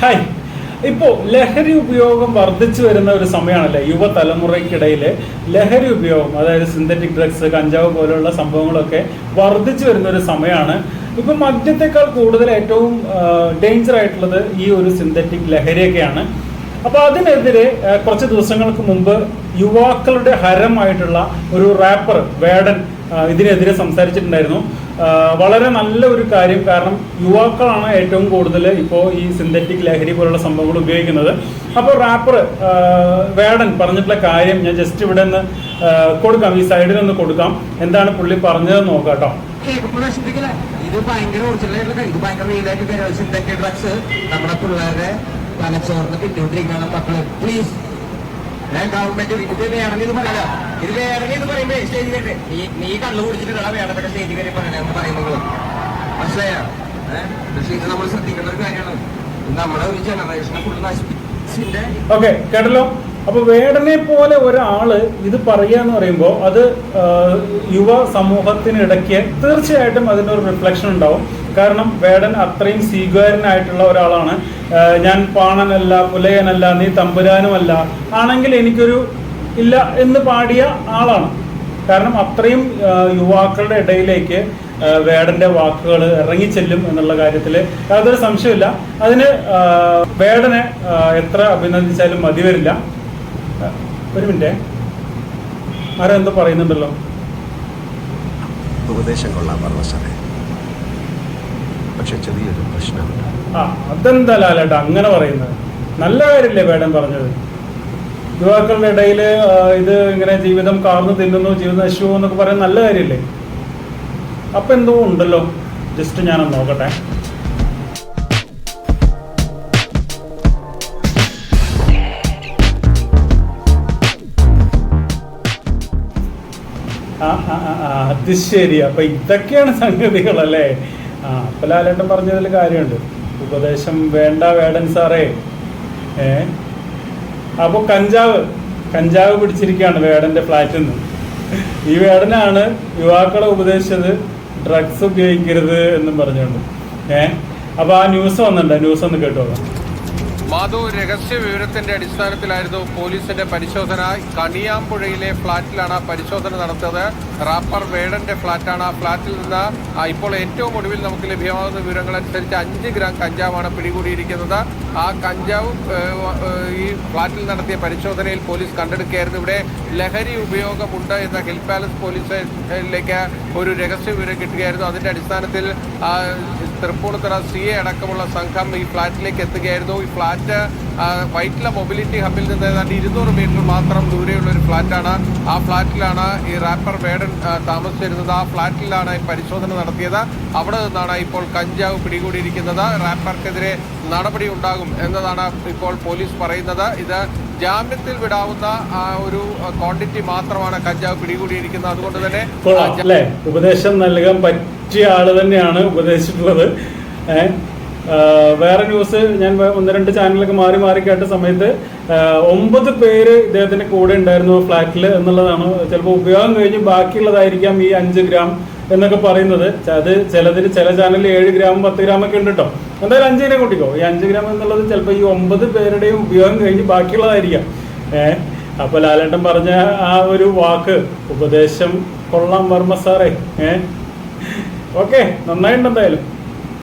Hi. ഇപ്പോ ലഹരി ഉപയോഗം വർദ്ധിച്ചു വരുന്ന ഒരു സമയമാണല്ലേ യുവതലമുറയ്ക്കിടയിൽ ലഹരി ഉപയോഗം അതായത് സിന്തറ്റിക് ഡ്രഗ്സ് കഞ്ചാവ് പോലുള്ള സംഭവങ്ങളൊക്കെ വർദ്ധിച്ചു വരുന്ന ഒരു സമയമാണ്. ഇപ്പം മദ്യത്തെക്കാൾ കൂടുതൽ ഏറ്റവും ഡേഞ്ചർ ആയിട്ടുള്ളത് ഈ ഒരു സിന്തറ്റിക് ലഹരിയൊക്കെയാണ്. അപ്പോൾ അതിനെതിരെ കുറച്ച് ദിവസങ്ങൾക്ക് മുമ്പ് യുവാക്കളുടെ ഹരമായിട്ടുള്ള ഒരു റാപ്പർ വേടൻ ഇതിനെതിരെ സംസാരിച്ചിട്ടുണ്ടായിരുന്നു. വളരെ നല്ല ഒരു കാര്യം കാരണം യുവാക്കളാണ് ഏറ്റവും കൂടുതൽ ഇപ്പോൾ ഈ സിന്തറ്റിക് ലഹരി പോലുള്ള സംഭവങ്ങൾ ഉപയോഗിക്കുന്നത്. അപ്പോൾ റാപ്പർ വേടൻ പറഞ്ഞിട്ടുള്ള കാര്യം ഞാൻ ജസ്റ്റ് ഇവിടെ നിന്ന് കൊടുക്കാം. ഈ സൈഡിൽ നിന്ന് കൊടുക്കാം. എന്താണ് പുള്ളി പറഞ്ഞതെന്ന് നോക്കാം ഇത് ഭയങ്കര ഒറിജിനലായിട്ടുള്ള ഇത് ഭയങ്കര റിയലായിട്ട് കരുതൽ സിന്തറ്റിക് ഡ്രഗ്സ് നമ്മുടെ പിള്ളേരുടെ തലച്ചോറിന് പിന്നോട്ടിരിക്കുന്ന മക്കളെ പ്ലീസ് ഞാൻ ഗവൺമെന്റ് ഇത് ഇറങ്ങിയത് പറയല ഇത് ഇറങ്ങിയത് പറയുമ്പോ സ്റ്റേജ് കയറി നീ നീ കള്ളു കുടിച്ചിട്ടുള്ള വേണ്ടപ്പെട്ട സ്റ്റേജ് കയറി പറയണെന്ന് പറയുന്നത്. മനസ്സിലായോ? പക്ഷെ ഇത് നമ്മൾ ശ്രദ്ധിക്കേണ്ട ഒരു കാര്യമാണ്. നമ്മുടെ ഒരു ജനറേഷനെ ഫുള്ള് നശിപ്പിച്ചിന്റെ ഓക്കെ കേട്ടല്ലോ? അപ്പൊ വേടനെ പോലെ ഒരാൾ ഇത് പറയുക എന്ന് പറയുമ്പോൾ അത് യുവ സമൂഹത്തിനിടയ്ക്ക് തീർച്ചയായിട്ടും അതിനൊരു റിഫ്ലക്ഷൻ ഉണ്ടാവും. കാരണം വേടൻ അത്രയും സ്വീകാര്യനായിട്ടുള്ള ഒരാളാണ്. ഞാൻ പാണനല്ല പുലയനല്ല നീ തമ്പുരാനുമല്ല. ആണെങ്കിൽ എനിക്കൊരു ഇല്ല എന്ന് പാടിയ ആളാണ്. കാരണം അത്രയും യുവാക്കളുടെ ഇടയിലേക്ക് വേടന്റെ വാക്കുകൾ ഇറങ്ങിച്ചെല്ലും എന്നുള്ള കാര്യത്തിൽ യാതൊരു സംശയമില്ല അതിന് വേടനെ എത്ര അഭിനന്ദിച്ചാലും മതി വരില്ല. ഒരു മിനിറ്റ്. ആരോ എന്തോ പറയുന്നുണ്ടല്ലോ. ഉപദേശം കൊള്ളാം പറഞ്ഞ സാറേ പക്ഷെ ചെറിയൊരു പ്രശ്നമുണ്ട്. ആ അതെന്താ ലാലേട്ടാ അങ്ങനെ പറയുന്നത്? നല്ല കാര്യമില്ലേ വേടൻ പറഞ്ഞത്? യുവാക്കളുടെ ഇടയിൽ ഇത് ഇങ്ങനെ ജീവിതം കാർന്നു തിന്നുന്നു ജീവിതം നശിച്ചു എന്നൊക്കെ പറയാൻ നല്ല കാര്യമില്ലേ അപ്പൊ എന്തോ ഉണ്ടല്ലോ. ജസ്റ്റ് ഞാനൊന്ന് നോക്കട്ടെ. ആ ആ, ആ, അത് ശരി അപ്പൊ ഇതൊക്കെയാണ് സംഗതികളല്ലേ? ആ അപ്പൊ ലാലേട്ടൻ പറഞ്ഞതിൽ കാര്യമുണ്ട്. ഉപദേശം വേണ്ട വേടൻ സാറേ. ഏ? അപ്പൊ കഞ്ചാവ് കഞ്ചാവ് പിടിച്ചിരിക്കുകയാണ് വേടന്റെ ഫ്ലാറ്റിൽ നിന്ന് ഈ വേടനാണ് യുവാക്കളെ ഉപദേശിച്ചത് ഡ്രഗ്സ് ഉപയോഗിക്കരുത് എന്നും പറഞ്ഞുകൊണ്ട്. ഏ? അപ്പൊ ആ ന്യൂസ് വന്നിട്ടുണ്ട്? ന്യൂസ് ഒന്ന് കേട്ടോളാം. മാധു രഹസ്യ വിവരത്തിന്റെ അടിസ്ഥാനത്തിലായിരുന്നു പോലീസിന്റെ പരിശോധന. കണിയാമ്പുഴയിലെ ഫ്ളാറ്റിലാണ് പരിശോധന നടത്തിയത് റാപ്പർ വേടന്റെ ഫ്ളാറ്റാണ്. ആ ഫ്ളാറ്റിൽ നിന്ന് ഇപ്പോൾ ഏറ്റവും ഒടുവിൽ നമുക്ക് ലഭ്യമാകുന്ന വിവരങ്ങൾ അനുസരിച്ച് അഞ്ച് ഗ്രാം കഞ്ചാവാണ് പിടികൂടിയിരിക്കുന്നത്. ആ കഞ്ചാവ് ഈ ഫ്ളാറ്റിൽ നടത്തിയ പരിശോധനയിൽ പോലീസ് കണ്ടെടുക്കുകയായിരുന്നു. ഇവിടെ ലഹരി ഉപയോഗമുണ്ട് എന്ന ഹിൽ പാലസ് പോലീസിലേക്ക് ഒരു രഹസ്യ വിവരം കിട്ടുകയായിരുന്നു. അതിന്റെ അടിസ്ഥാനത്തിൽ തൃപ്പൂണിത്തുറ സി എ അടക്കമുള്ള സംഘം ഈ ഫ്ളാറ്റിലേക്ക് എത്തുകയായിരുന്നു. ഈ ഫ്ളാറ്റ് വൈറ്റില മൊബിലിറ്റി ഹബിൽ നിന്ന് ഏതാണ്ട് ഇരുന്നൂറ് മീറ്റർ മാത്രം ദൂരെയുള്ള ഒരു ഫ്ളാറ്റാണ് ആ ഫ്ളാറ്റിലാണ് ഈ റാപ്പർ വേടൻ താമസിച്ചിരുന്നത്. ആ ഫ്ളാറ്റിലാണ് ഈ പരിശോധന നടത്തിയത്. അവിടെ നിന്നാണ് ഇപ്പോൾ കഞ്ചാവ് പിടികൂടിയിരിക്കുന്നത്. റാപ്പർക്കെതിരെ നടപടി ഉണ്ടാകും എന്നതാണ് ഇപ്പോൾ പോലീസ് പറയുന്നത്. ഇത് ജാമ്യത്തിൽ വിടാവുന്ന ആ ഒരു ക്വാണ്ടിറ്റി മാത്രമാണ് കഞ്ചാവ് പിടികൂടിയിരിക്കുന്നത്. അതുകൊണ്ട് തന്നെ അല്ലെ? ഉപദേശം നൽകാൻ പറ്റിയ ആൾ തന്നെയാണ് ഉപദേശിച്ചിട്ടുള്ളത്. വേറെ ന്യൂസ് ഞാൻ ഒന്ന് രണ്ട് ചാനലൊക്കെ മാറി മാറി കേട്ട സമയത്ത് ഒമ്പത് പേര് ഇദ്ദേഹത്തിന്റെ കൂടെ ഉണ്ടായിരുന്നു ഫ്ലാറ്റിൽ എന്നുള്ളതാണ്. ചിലപ്പോൾ ഉപയോഗം കഴിഞ്ഞ് ബാക്കിയുള്ളതായിരിക്കാം ഈ അഞ്ച് ഗ്രാം എന്നൊക്കെ പറയുന്നത്. അത് ചിലതിന് ചില ചാനലിൽ ഏഴ് ഗ്രാം പത്ത് ഗ്രാം ഒക്കെ ഉണ്ട് കേട്ടോ എന്തായാലും അഞ്ച് അഞ്ചിനെ കൂട്ടിക്കോ. ഈ അഞ്ച് ഗ്രാം എന്നുള്ളത് ചിലപ്പോൾ ഈ ഒമ്പത് പേരുടെയും ഉപയോഗം കഴിഞ്ഞ് ബാക്കിയുള്ളതായിരിക്കാം. ഏഹ് അപ്പൊ ലാലേട്ടൻ പറഞ്ഞ ആ ഒരു വാക്ക് ഉപദേശം കൊള്ളാം വർമ്മ സാറേ. ഏ ഓക്കെ നന്നായിട്ടുണ്ട് എന്തായാലും.